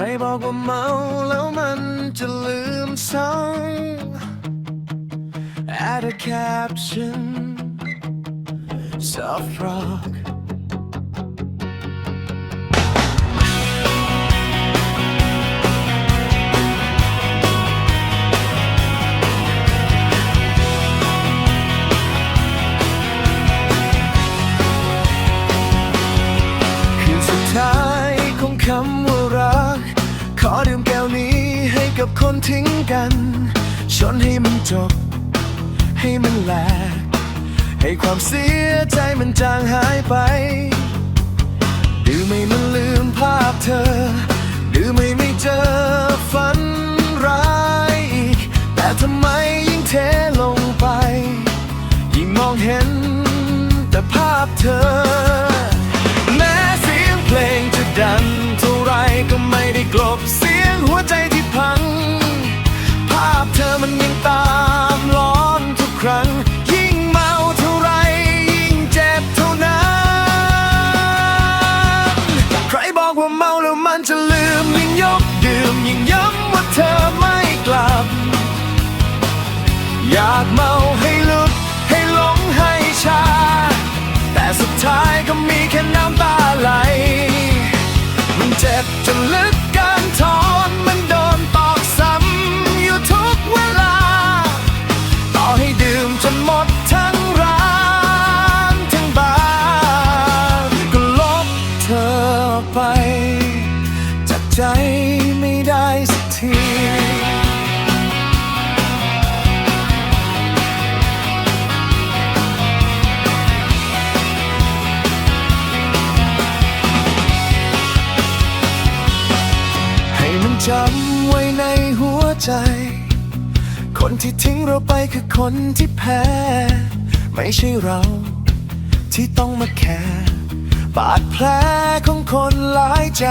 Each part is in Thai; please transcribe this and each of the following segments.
รบอกว่าเมาแล้วมันจะลืมเศร้า Add a caption Soft rock คืนสุดท้ายของคำว่า อดื่มแก้วนี้ให้กับคนทิ้งกัน ชนให้มันจบ ให้มันแหลก ให้ความเสียใจมันจางหายไป ดื่มไม่มันลืมภาพเธอ ดื่มไม่ไม่เจอฝันร้ายอีก แต่ทำไมยิ่งเทลงไป ยิ่งมองเห็นแต่ภาพเธอ อยากเมาให้ลุกให้หลงให้ชา แต่สุดท้ายก็มีแค่น้ำตาไหล มันเจ็บจนลึก จำไว้ในหัวใจ คนที่ทิ้งเราไปคือคนที่แพ้ ไม่ใช่เรา ที่ต้องมาแคร์บาดแผลของคนหลายใจ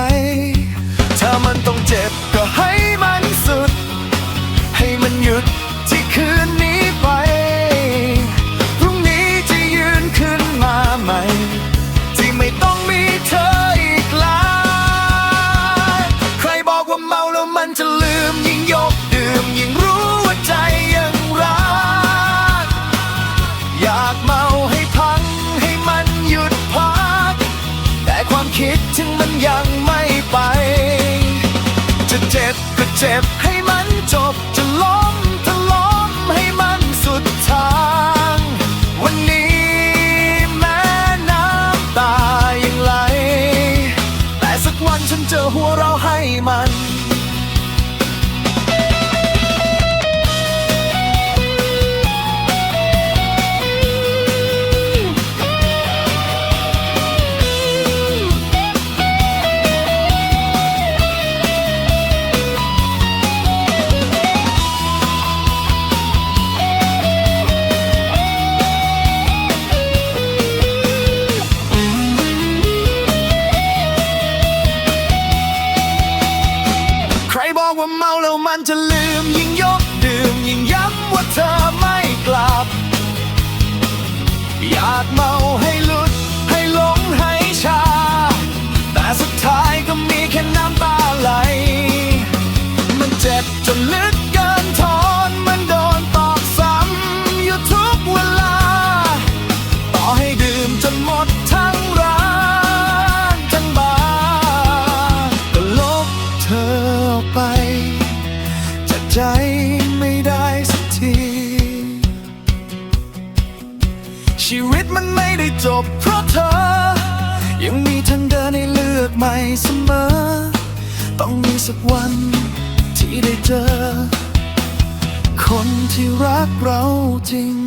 ถ้ามันต้องเจ็บก็ให้มันสุด ให้มันหยุดที่คืนนี้ จะลืมยิ่งยกดื่มยิ่งรู้ว่าใจยังรัก อยากเมาให้พังให้มันหยุดพัก แต่ความคิดถึงมันยังไม่ไป จะเจ็บก็เจ็บให้มันจบจะล้มถ้าล้มให้มันสุดทาง วันนี้แม้น้ำตายังไหล แต่สักวันฉันเจอหัวเราะให้มัน ว่าเมาแล้วมันจะลืม ยิ่งยกดื่มยิ่งย้ำว่าเธอไม่กลับ อยากเมาให้หลุดให้หลงให้ชา แต่สุดท้ายก็มีแค่น้ำตา ไป จากใจไม่ได้สักที ชีวิตมันไม่ได้จบเพราะเธอ ยังมีทางเดินให้เลือกใหม่เสมอ ต้องมีสักวันที่ได้เจอ คนที่รักเราจริง